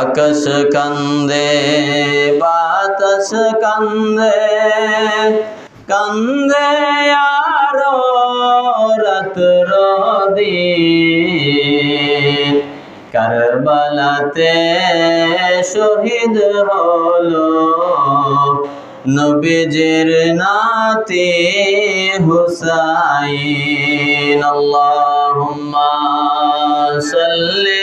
আকাশ কান্দে, বাতাস কান্দে কান্দে আরও রাত্র দিন। কারবালাতে শহীদ হলো নবীজির নাতি হুসাইন। আল্লাহুম্মা সাল্লি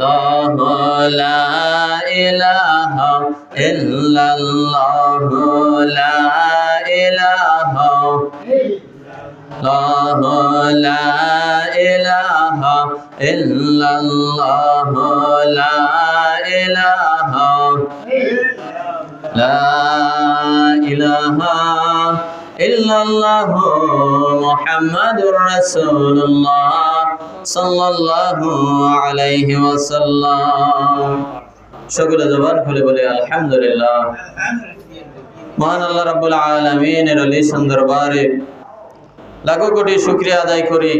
الله لا إله إلا الله لا إله الله لا إله إلا الله لا إله لا إله ইল্লাল্লাহু মুহাম্মাদুর রাসূলুল্লাহ সাল্লাল্লাহু আলাইহি ওয়াসাল্লাম। সকলে জবান খুলে বলে, আলহামদুলিল্লাহ। মহান আল্লাহ রাব্বুল আলামিনের অলি দরবারে লাখো কোটি শুকরিয়া আদায় করি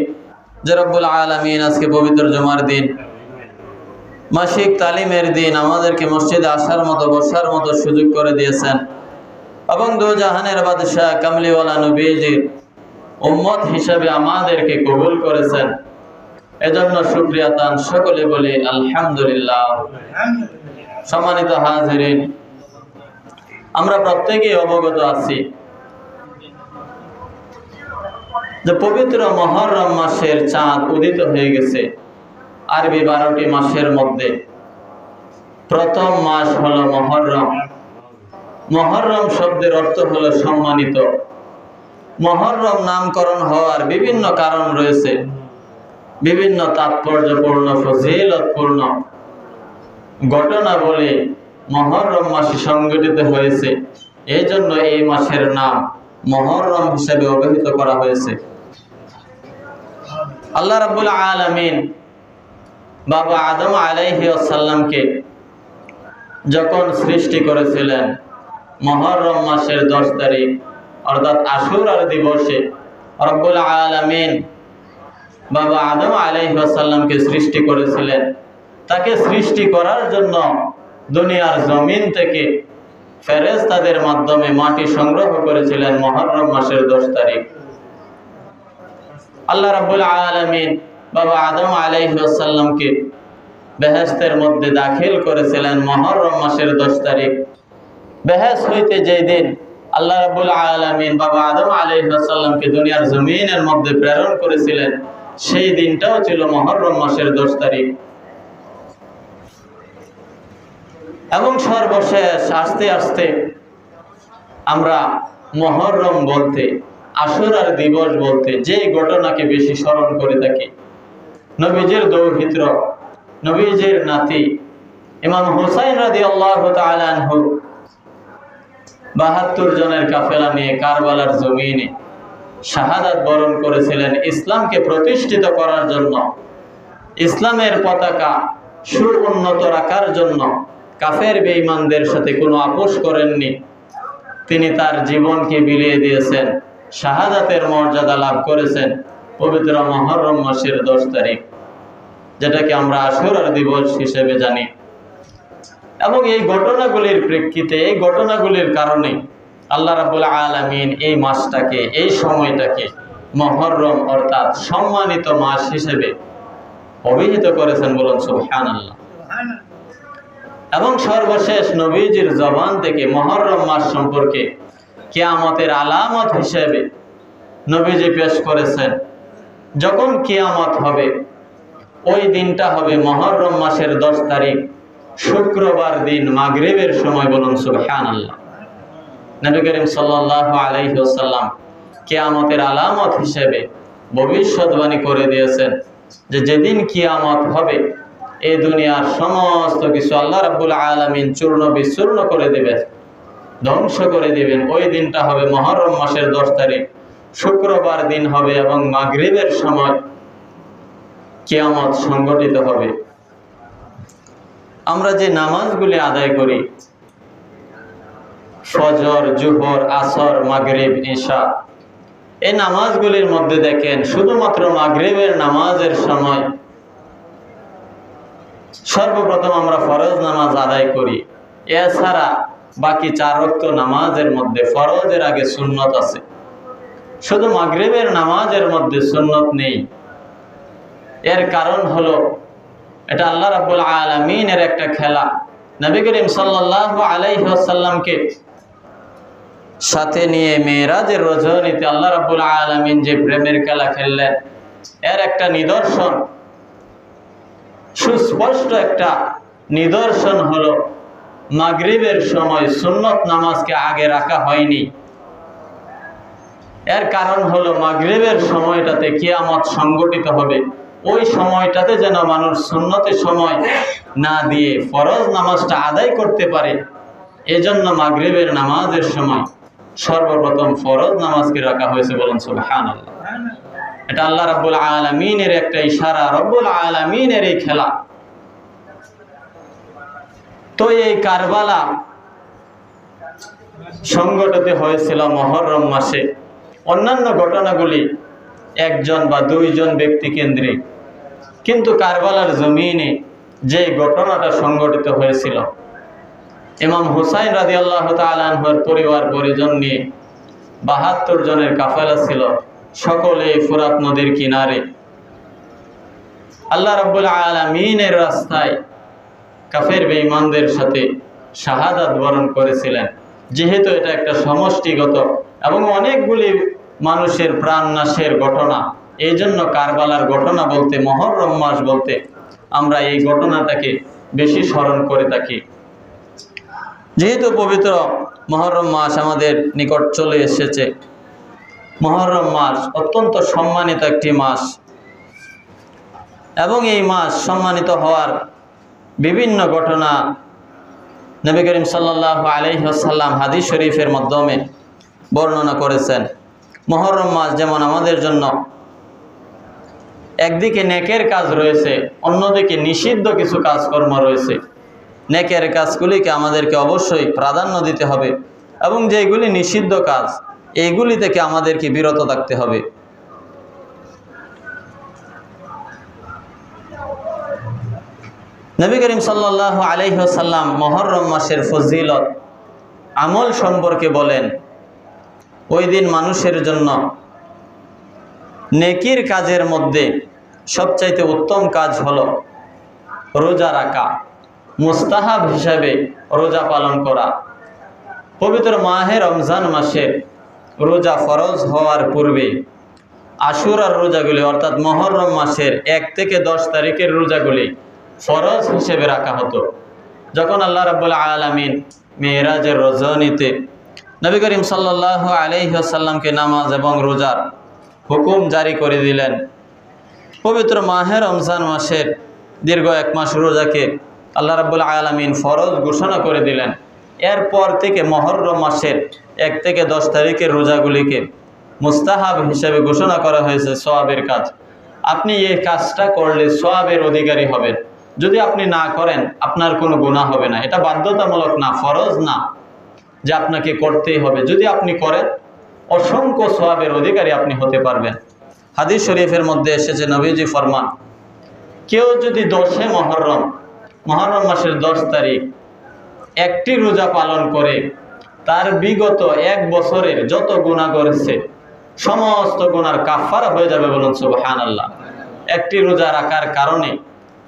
যে রব্বুল আলামিন আজকে পবিত্র জমার দিন, মাসিক তালিমের দিন আমাদেরকে মসজিদে আসার মতো, বসার মতো সুযোগ করে দিয়েছেন। এবং দু জাহানের বাদশাহ কামলিওয়ালা নবীজির উম্মত হিসাবে আমাদেরকে কবুল করেছেন। এজন্য শুক্রিয়া তান সকলে বলি আলহামদুলিল্লাহ। সম্মানিত হাজিরিন, আমরা প্রত্যেকেই অবগত আছি যে পবিত্র মহরম মাসের চাঁদ উদিত হয়ে গেছে আরবি বারোটি মাসের মধ্যে। প্রথম মাস হলো মহরম। মহরম শব্দের অর্থ হলো সম্মানিত। মহরম নামকরণ হওয়ার বিভিন্ন কারণ রয়েছে। বিভিন্ন তাৎপর্যপূর্ণ, ফজিলতপূর্ণ ঘটনা বলে মহরম মাসে সংগঠিত হয়েছে। এই জন্য এই মাসের নাম মহরম হিসেবে অবহিত করা হয়েছে। আল্লাহ রাবুল আলমিন বাবা আদম আলাইহি আসাল্লামকে যখন সৃষ্টি করেছিলেন মহরম মাসের দশ তারিখ, অর্থাৎ আশুর আর দিবসে রব্বুল আলমিন বাবা আদম আলাইহি আসাল্লামকে সৃষ্টি করেছিলেন। তাকে সৃষ্টি করার জন্য দুনিয়ার জমিন থেকে ফেরেজ তাদের মাধ্যমে মাটি সংগ্রহ করেছিলেন মহরম মাসের দশ তারিখ। আল্লাহ রাবুল আলমিন বাবা আদম আলাইসাল্লামকে বেহেস্তের মধ্যে দাখিল করেছিলেন মহরম মাসের দশ তারিখ। বেহেস হইতে যেই দিন আল্লাহ রাবুল আলমিন বাবা আদম আলাইসাল্লামকে দুনিয়ার জমিনের মধ্যে প্রেরণ করেছিলেন, সেই দিনটাও ছিল মহরম মাসের দশ তারিখ। এবং সর্বশেষ আস্তে আস্তে আমরা মহরম বলতে, আশুরার দিবস বলতে যে ঘটনাকে বেশি স্মরণ করে থাকি। নবীজের দৌহিত্র, নবীজের নাতি, ইমাম হুসাইন রাদি আল্লাহ আনহু বাহাত্তর জনের কাফেলা নিয়ে কারবালার জমিনে শাহাদাত বরণ করেছিলেন ইসলামকে প্রতিষ্ঠিত করার জন্য। ইসলামের পতাকা সুউন্নত রাখার জন্য কাফের বেঈমানদের সাথে কোনো আপোষ করেননি। তিনি তার জীবনকে বিলিয়ে দিয়েছেন, শাহাদাতের মর্যাদা লাভ করেছেন পবিত্র মহরম মাসের দশ তারিখ, যেটাকে আমরা আশুরার দিবস হিসেবে জানি। এবং এই ঘটনাগুলির প্রেক্ষিতে, এই ঘটনাগুলির কারণে আল্লাহ রাবুল আলমিন এই মাসটাকে, এই সময়টাকে মহরম অর্থাৎ সম্মানিত মাস হিসেবে অভিহিত করেছেন বলুন সুহান আল্লাহ এবং সর্বশেষ নবীজির জবান থেকে মহরম মাস সম্পর্কে কেয়ামতের আলামত হিসেবে নবীজি পেশ করেছেন। যখন কেয়ামত হবে, ওই দিনটা হবে মহরম মাসের দশ তারিখ। শুক্রবার দিন মাগরিবের সময় বলুন সুবহান আল্লাহ নবী করিম সাল্লাহ আলাইসাল্লাম কেয়ামতের আলামত হিসেবে ভবিষ্যৎবাণী করে দিয়েছেন যে যেদিন কিয়ামত হবে এই দুনিয়ার সমস্ত কিছু আল্লাহ রাব্বুল আলামিন চূর্ণ বিচূর্ণ করে দেবেন, ধ্বংস করে দিবেন। ওই দিনটা হবে মহরম মাসের দশ তারিখ। শুক্রবার দিন হবে এবং মাগরিবের সময় কিয়ামত সংগঠিত হবে। আমরা যে নামাজগুলি আদায় করি, ফজর, জুহর, আসর, মাগরিব, ঈশা, এই নামাজগুলির মধ্যে দেখেন শুধুমাত্র মাগরিবের নামাজের সময় সর্বপ্রথম আমরা ফরজ নামাজ আদায় করি। এছাড়া বাকি চার রক্ত নামাজের মধ্যে ফরজের আগে সুন্নত আছে। শুধু মাগরিবের নামাজের মধ্যে সুন্নত নেই। এর কারণ হলো এটা আল্লাহ রাব্বুল আলামিনের একটা খেলা। নবী করিম সাল্লাল্লাহু আলাইহি ওয়াসাল্লামকে সাথে নিয়ে মেয়েরাজের রজনীতে আল্লাহ রাব্বুল আলামিন যে প্রেমের খেলা খেললেন, এর একটা নিদর্শন, সুস্পষ্ট একটা নিদর্শন হলো, মাগরিবের সময় সুন্নত নামাজকে আগে রাখা হয়নি। এর কারণ হলো মাগরিবের সময়টাতে কিয়ামত সংগঠিত হবে। ওই সময়টাতে যেন মানুষ সুন্নতের সময় না দিয়ে ফরজ নামাজটা আদায় করতে পারে। এজন্য মাগরিবের নামাজের সময় সর্বপ্রথম ফরজ নামাজকে রাখা হয়েছে বলুন সুবহানাল্লাহ। এটা আল্লাহ রাব্বুল আলামিনের একটা ইশারা, রব্বুল আলামিনের এই খেলা। তো এই কারবালা সংগঠিত হয়েছিল মহরম মাসে। অন্যান্য ঘটনাগুলি একজন বা দুইজন ব্যক্তি কেন্দ্রিক কিন্তু কারবালার জমিনে যে ঘটনাটা সংগঠিত হয়েছিল, ইমাম হুসাইন রাজি আল্লাহ তালহর পরিবার পরিজন নিয়ে বাহাত্তর জনের কাফেলা ছিল সকলে ফুরাত নদীর কিনারে। আল্লাহ রব্বুল আলমিনের রাস্তায় কাফের বেঈমানদের সাথে শাহাদাত বরণ করেছিলেন। যেহেতু এটা একটা সমষ্টিগত এবং অনেকগুলি মানুষের প্রাণ নাশের ঘটনা এই জন্য কারবালার ঘটনা বলতে, মহরম মাস বলতে আমরা এই ঘটনাটাকে বেশি স্মরণ করে থাকি। যেহেতু পবিত্র মহরম মাস আমাদের নিকট চলে এসেছে, মহরম মাস অত্যন্ত সম্মানিত একটি মাস। এবং এই মাস সম্মানিত হওয়ার বিভিন্ন ঘটনা নবী করিম সাল্লাহ আলহিহাসাল্লাম হাদিস শরীফের মাধ্যমে বর্ণনা করেছেন। মহরম মাস যেমন আমাদের জন্য একদিকে নেকের কাজ রয়েছে, অন্যদিকে নিষিদ্ধ কিছু কাজকর্ম রয়েছে। নেকের কাজগুলিকে আমাদেরকে অবশ্যই প্রাধান্য দিতে হবে এবং যেগুলি নিষিদ্ধ কাজ, এইগুলি থেকে আমাদেরকে বিরত থাকতে হবে। নবী করিম সাল্লাহ আলহ্লাম মহরম মাসের ফজিলত আমল সম্পর্কে বলেন, ওই দিন মানুষের জন্য নেকির কাজের মধ্যে সবচাইতে উত্তম কাজ হলো রোজা রাখা, মুস্তাহাব হিসাবে রোজা পালন করা। পবিত্র মাহে রমজান মাসে রোজা ফরজ হওয়ার পূর্বে আশুরার রোজাগুলি অর্থাৎ মহরম মাসের এক থেকে দশ তারিখের রোজাগুলি ফরজ হিসেবে রাখা হতো। যখন আল্লাহ রাবুল আলমিন মেয়েরাজের রজনীতে নবী করিম সাল্লাহ আলহিহাসাল্লামকে নামাজ এবং রোজার হুকুম জারি করে দিলেন। পবিত্র মাহের রমজান মাসের দীর্ঘ এক মাস রোজাকে আল্লাহ রাবুল আলমিন ফরজ ঘোষণা করে দিলেন। এরপর থেকে মহরম মাসের এক থেকে দশ তারিখের রোজাগুলিকে মুস্তাহাব হিসেবে ঘোষণা করা হয়েছে সোয়াবের কাজ। আপনি এই কাজটা করলে সোয়াবের অধিকারী হবেন। যদি আপনি না করেন, আপনার কোনো গুণা হবে না। এটা বাধ্যতামূলক না, ফরজ না যে আপনাকে করতেই হবে। যদি আপনি করেন অসংখ্য সোয়াবের অধিকারী আপনি হতে পারবেন। হাদিস শরীফের মধ্যে এসেছে নবীজি ফরমান, কেউ যদি দশে মহরম মহরম মাসের দশ তারিখ, একটি রোজা পালন করে, তার বিগত এক বছরের যত গুণা করেছে, সমস্ত গুণার কাফারা হয়ে যাবে বলুন সুবহান আল্লাহ একটি রোজা রাখার কারণে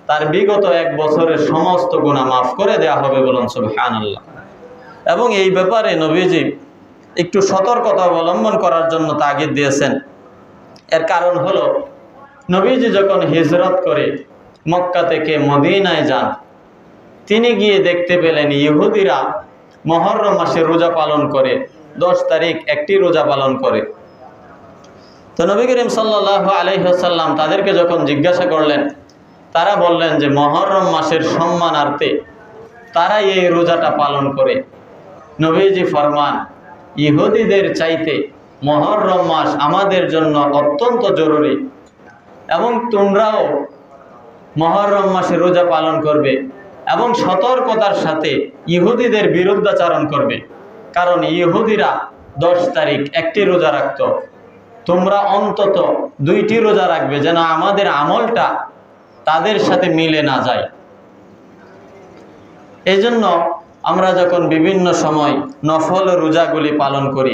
তার বিগত এক বছরের সমস্ত গুণা মাফ করে দেওয়া হবে বলুন সুবহান আল্লাহ এবং এই ব্যাপারে নবীজি একটু সতর্কতা অবলম্বন করার জন্য তাগিদ দিয়েছেন। এর কারণ হলো, নবীজি যখন হিজরত করে মক্কা থেকে মদিনায় যান, তিনি গিয়ে দেখতে পেলেন ইহুদিরা মহরম মাসে রোজা পালন করে, দশ তারিখ একটি রোজা পালন করে। তো নবী করিম সাল্লাহ আলহিহাসাল্লাম তাদেরকে যখন জিজ্ঞাসা করলেন, তারা বললেন যে, মহরম মাসের সম্মানার্থে তারাই এই রোজাটা পালন করে। নবীজি ফরমান ইহুদিদের চাইতে মহরম মাস আমাদের জন্য অত্যন্ত জরুরি। এবং তোমরাও মহরম মাসে রোজা পালন করবে এবং সতর্কতার সাথে ইহুদিদের বিরুদ্ধাচারণ করবে। কারণ ইহুদিরা দশ তারিখ একটি রোজা রাখত। তোমরা অন্তত দুইটি রোজা রাখবে যেন আমাদের আমলটা তাদের সাথে মিলে না যায়। এই জন্য আমরা যখন বিভিন্ন সময় নফল রোজাগুলি পালন করি,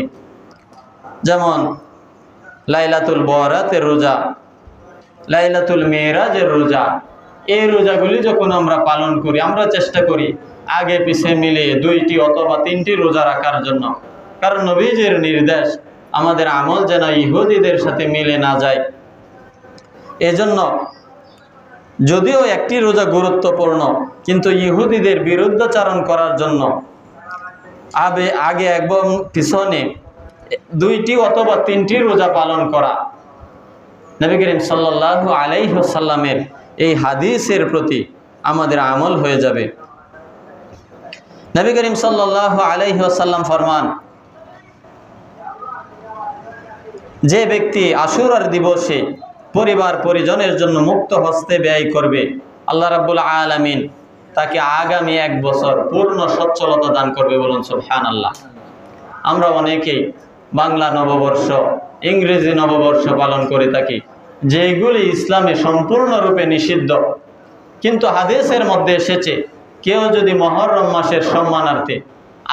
যেমন লাইলাতুল বরাতের রোজা, লাইলাতুল মেয়েরাজের রোজা, এই রোজাগুলি যখন আমরা পালন করি, আমরা চেষ্টা করি আগে পিছে মিলিয়ে দুইটি অথবা তিনটি রোজা রাখার জন্য। কারণ নবীজের নির্দেশ, আমাদের আমল যেন ইহুদিদের সাথে মিলে না যায়। এজন্য যদিও একটি রোজা গুরুত্বপূর্ণ, কিন্তু ইহুদিদের বিরুদ্ধাচারণ করার জন্য আবে আগে এবং পিছনে দুইটি অথবা তিনটি রোজা পালন করা। নবী করিম সাল্লাহ আলাইসাল্লামের এই হাদিসের প্রতি আমাদের আমল হয়ে যাবে। নবী করিম সাল্লাহ আলাইসাল্লাম ফরমান, যে ব্যক্তি আশুরার দিবসে পরিবার পরিজনের জন্য মুক্ত হস্তে ব্যয় করবে। আল্লাহ রাব্বুল আলামিন তাকে আগামী এক বছর পূর্ণ সচ্ছলতা দান করবে বলুন সুবহান আল্লাহ আমরা অনেকেই বাংলা নববর্ষ, ইংরেজি নববর্ষ পালন করে থাকি যেগুলি ইসলামে সম্পূর্ণরূপে নিষিদ্ধ। কিন্তু হাদিসের মধ্যে এসেছে, কেউ যদি মহরম মাসের সম্মানার্থে,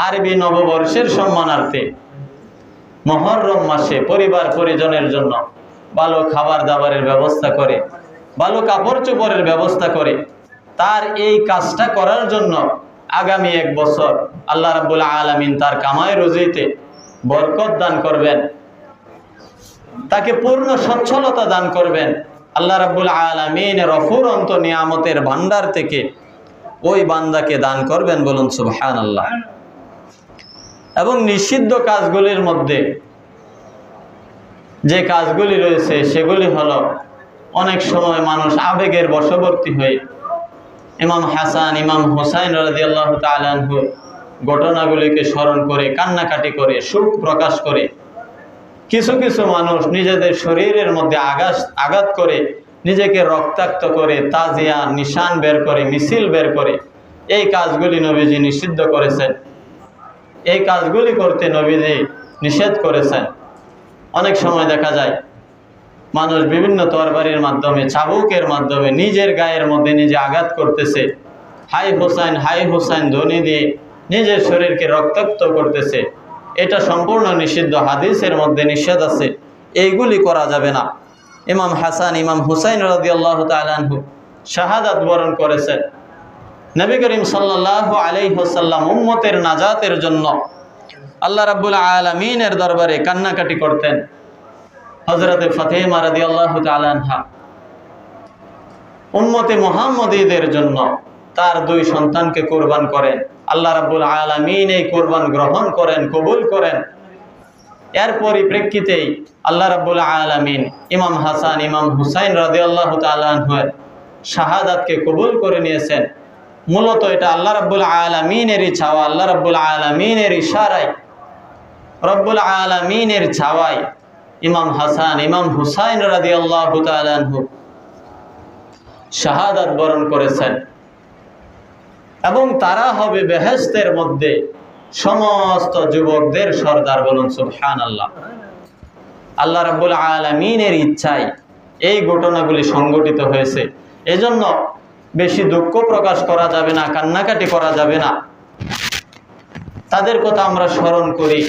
আরবি নববর্ষের সম্মানার্থে মহরম মাসে পরিবার পরিজনের জন্য ভালো খাবার দাবারের ব্যবস্থা করে, ভালো কাপড় চোপড়ের ব্যবস্থা করে, তার এই কাজটা করার জন্য আগামী এক বছর আল্লাহ রাবুল আলমিন তার কামাই রুজিতে বরকত দান করবেন। তাকে পূর্ণ সচ্ছলতা দান করবেন। আল্লাহ রাবুল আলমিনের অফুরন্ত নিয়ামতের ভান্ডার থেকে ওই বান্দাকে দান করবেন বলুন সুবহান আল্লাহ এবং নিষিদ্ধ কাজগুলির মধ্যে যে কাজগুলি রয়েছে, সেগুলি হলো অনেক সময় মানুষ আবেগের বশবর্তী হয়ে ইমাম হাসান, ইমাম হুসাইন রাজি আল্লাহ ঘটনাগুলিকে স্মরণ করে, কান্নাকাটি করে সুখ প্রকাশ করে। কিছু কিছু মানুষ নিজেদের শরীরের মধ্যে আঘাত আঘাত করে, নিজেকে রক্তাক্ত করে, তাজিয়া, নিশান বের করে, মিছিল বের করে। এই কাজগুলি নবীজি নিষিদ্ধ করেছেন। এই কাজগুলি করতে নবীজি নিষেধ করেছেন। অনেক সময় দেখা যায়, মানুষ বিভিন্ন তরবারির মাধ্যমে, চাবুকের মাধ্যমে নিজের গায়ের মধ্যে নিজে আঘাত করতেছে। হাই হোসাইন হাই হোসাইন ধ্বনি দিয়ে নিজের শরীরকে রক্তাক্ত করতেছে। এটা সম্পূর্ণ নিষিদ্ধ, হাদিসের মধ্যে নিষেধ আছে। এইগুলি করা যাবে না। ইমাম হাসান, ইমাম হুসাইন রাজি আল্লাহ তালহু শাহাদাত বরণ করেছেন। নবী করিম সাল্লাহ আলাইহসাল্লাম উম্মতের নাজাতের জন্য আল্লাহ রাবুল আলমিনের দরবারে কান্নাকাটি করতেন। হজরত ফতেমা রাদি আল্লাহ উম্মতে মোহাম্মদীদের জন্য তার দুই সন্তানকে কোরবান করেন। আল্লাহ রাবুল আলমিন এই কোরবান গ্রহণ করেন, কবুল করেন। এর পরিপ্রেক্ষিতেই আল্লাহ রাবুল আলমিন ইমাম হাসান, ইমাম হুসাইন রাদি আল্লাহ তালানহের শাহাদাতকে কবুল করে নিয়েছেন। মূলত এটা আল্লাহ রাব্বুল আলমিনেরই ছাওয়া, আল্লাহ রাব্বুল আলমিনের ইশারায় রব্বুল আলমিনের ছাওয়ায় ইমাম হাসান, ইমাম হুসাইন রাদি আল্লাহ তালহু শাহাদাত বরণ করেছেন। এবং তারা হবে বেহেস্তের মধ্যে সমস্ত যুবকদের সর্দার বলুন সুবহান আল্লাহ আল্লাহ রাব্বুল আলমিনের ইচ্ছায় এই ঘটনাগুলি সংগঠিত হয়েছে। এজন্য বেশি দুঃখ প্রকাশ করা যাবে না, কান্নাকাটি করা যাবে না। তাদের কথা আমরা স্মরণ করি।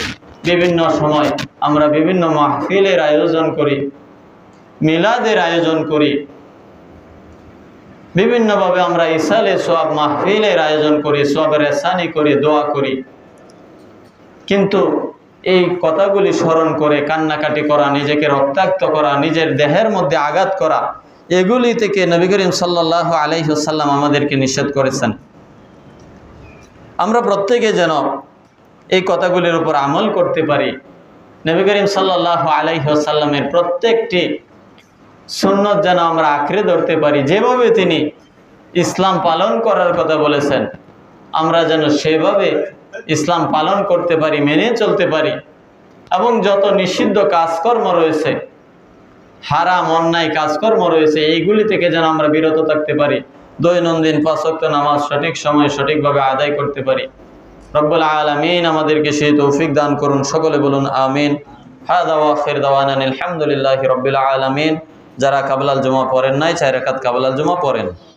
বিভিন্ন সময় আমরা বিভিন্ন মাহফিলের আয়োজন করি, মিলাদের আয়োজন করি। বিভিন্নভাবে আমরা ইসালে সব মাহফিলের আয়োজন করি সব এসানি করি, দোয়া করি। কিন্তু এই কথাগুলি স্মরণ করে, কান্নাকাটি করা, নিজেকে রক্তাক্ত করা, নিজের দেহের মধ্যে আঘাত করা, এগুলি থেকে নবী করিম সাল্লাহ আলাইসাল্লাম আমাদেরকে নিষেধ করেছেন। আমরা প্রত্যেকে যেন এই কথাগুলির উপর আমল করতে পারি। নবী করিম সাল্লাহ আলাইসাল্লামের প্রত্যেকটি সুন্নত যেন আমরা আঁকড়ে ধরতে পারি। যেভাবে তিনি ইসলাম পালন করার কথা বলেছেন, আমরা যেন সেভাবে ইসলাম পালন করতে পারি, মেনে চলতে পারি এবং যত নিষিদ্ধ কাজকর্ম রয়েছে, হারাম, অন্যায় কাজকর্ম রয়েছে, এইগুলি থেকে যেন আমরা বিরত থাকতে পারি। দৈনন্দিন পাঁচক্ত নামাজ সঠিক সময়ে সঠিকভাবে আদায় করতে পারি। রব্বুল আলমিন আমাদেরকে সেই তৌফিক দান করুন, সকলে বলুন আমিন। হাদা ওয়াখির দাওয়ানান আলহামদুলিল্লাহ রব্বুল আলমিন। যারা কাবলাল জমা পড়েন নাই চাই রেখাত কাবলাল জমা পড়েন।